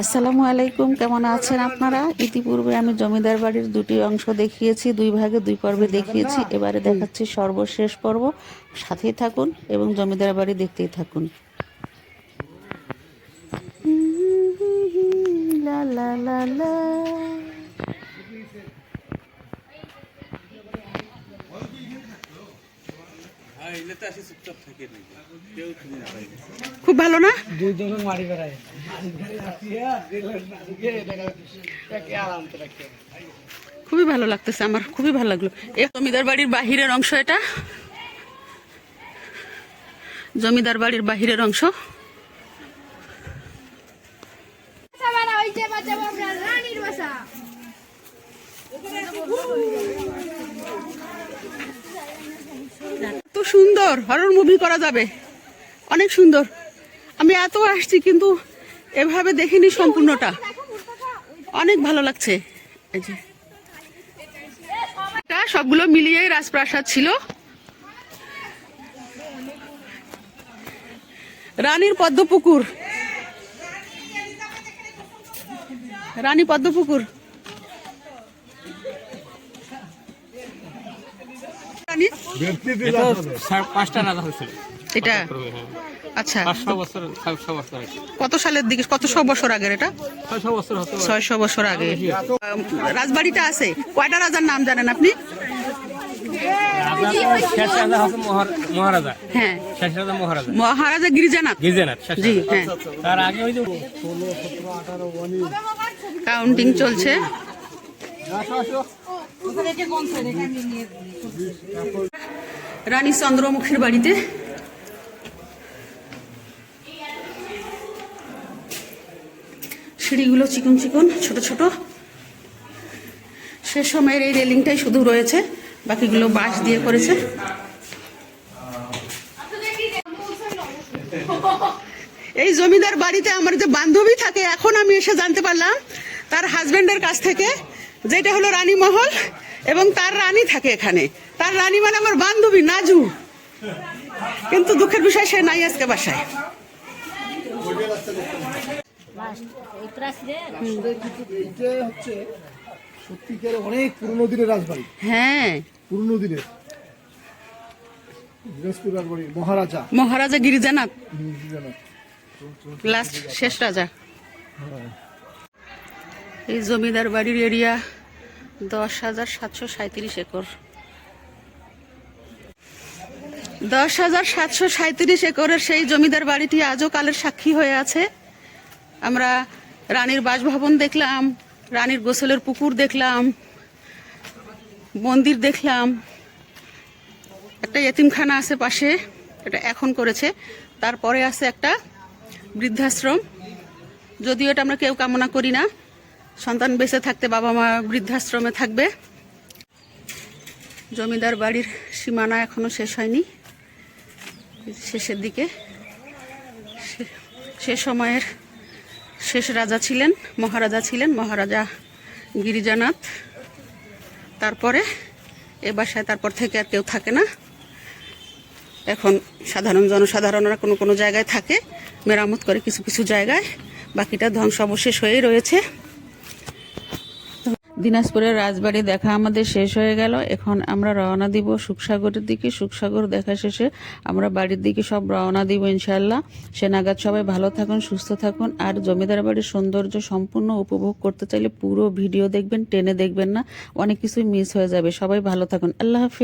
আসসালামু আলাইকুম, কেমন আছেন আপনারা? ইতিপূর্বে আমি জমিদার বাড়ির দুটি অংশ দেখিয়েছি, দুই ভাগে, দুই পর্বে দেখিয়েছি। এবারে দেখাচ্ছি সর্বশেষ পর্ব। সাথেই থাকুন এবং জমিদার বাড়ি দেখতেই থাকুন। খুব ভালো না? খুবই ভালো লাগতেছে আমার খুবই ভালো লাগল। এ জমিদার বাড়ির বাহিরের অংশ এটা? জমিদার বাড়ির বাহিরের অংশ? এত সুন্দর হরর মুভি করা যাবে। অনেক সুন্দর। আমি এত আসছি কিন্তু এভাবে দেখিনি সম্পূর্ণটা। অনেক ভালো লাগছে। সবগুলো মিলিয়ে রাজপ্রাসাদ ছিল। রানীর পদ্মপুকুর। রানী পদ্মপুকুর। রানী পাঁচটা রাজা হয়েছিল। এটা? আচ্ছা। কত সালের দিকে কতশো বছর আগের এটা? ছয়শো বছর আগে। রাজবাড়িটা আছে। কয়টা রাজার নাম জানেন আপনি? হ্যাঁ। মহারাজা। মহারাজা গিরিজানাথ? জি হ্যাঁ। তার আগে ওই কাউন্টিং চলছে। রানী চন্দ্রমুখীর বাড়িতে। সিঁড়িগুলো চিকন চিকন, ছোট ছোট। সে সময়ের এই রেলিংটাই শুধু রয়েছে, বাকিগুলো বাঁশ দিয়ে করেছে। এই জমিদার বাড়িতে আমার যে বান্ধবী থাকে, এখন আমি এসে জানতে পারলাম, তার হাজবেন্ডের কাছ থেকে যেটা হলো রানী মহল এবং তার রানী থাকে এখানে। তার রানী মানে আমার বান্ধবী নাজু। কিন্তু দুঃখের বিষয় সে নাই আজকে বাসায়। অনেক পুরনো দিনের রাজবাড়ি হ্যাঁ। পুরনো দিনের মহারাজা মহারাজা গিরিজানাথ। লাস্ট শেষ রাজা। এই জমিদার বাড়ির এরিয়া দশ হাজার সাতশো সাঁত্রিশ একর। দশ হাজার সাতশো সাঁত্রিশ একরের সেই জমিদার বাড়িটি আজও কালের সাক্ষী হয়ে আছে। আমরা রানীর বাসভবন দেখলাম, রানীর গোসলের পুকুর দেখলাম, মন্দির দেখলাম। একটা এতিমখানা আছে পাশে, এটা এখন করেছে। তারপরে আছে একটা বৃদ্ধাশ্রম। যদিও এটা আমরা কেউ কামনা করি না। সন্তান বেঁচে থাকতে বাবা মা বৃদ্ধাশ্রমে থাকবে। জমিদার বাড়ির সীমানা এখনও শেষ হয়নি। শেষের দিকে সে- সময়ের শেষ রাজা ছিলেন, মহারাজা ছিলেন, মহারাজা গিরিজানাথ। তারপরে এ বাসায় তারপর থেকে আর কেউ থাকে না। এখন সাধারণ জনসাধারণরা কোনো কোনো জায়গায় থাকে, মেরামত করে কিছু কিছু জায়গায়। বাকিটা ধ্বংসাবশেষ হয়েই রয়েছে। দিনাজপুরের রাজবাড়ি দেখা আমাদের শেষ হয়ে গেল। এখন আমরা রওনা দিব সুখসাগরের দিকে। সুখসাগর দেখা শেষে আমরা বাড়ির দিকে সব রওনা দিব ইনশাল্লাহ সে নাগাদ সবাই ভালো থাকুন, সুস্থ থাকুন। আর জমিদার বাড়ির সৌন্দর্য সম্পূর্ণ উপভোগ করতে চাইলে পুরো ভিডিও দেখবেন, টেনে দেখবেন না। অনেক কিছুই মিস হয়ে যাবে। সবাই ভালো থাকুন। আল্লাহ হাফিজ।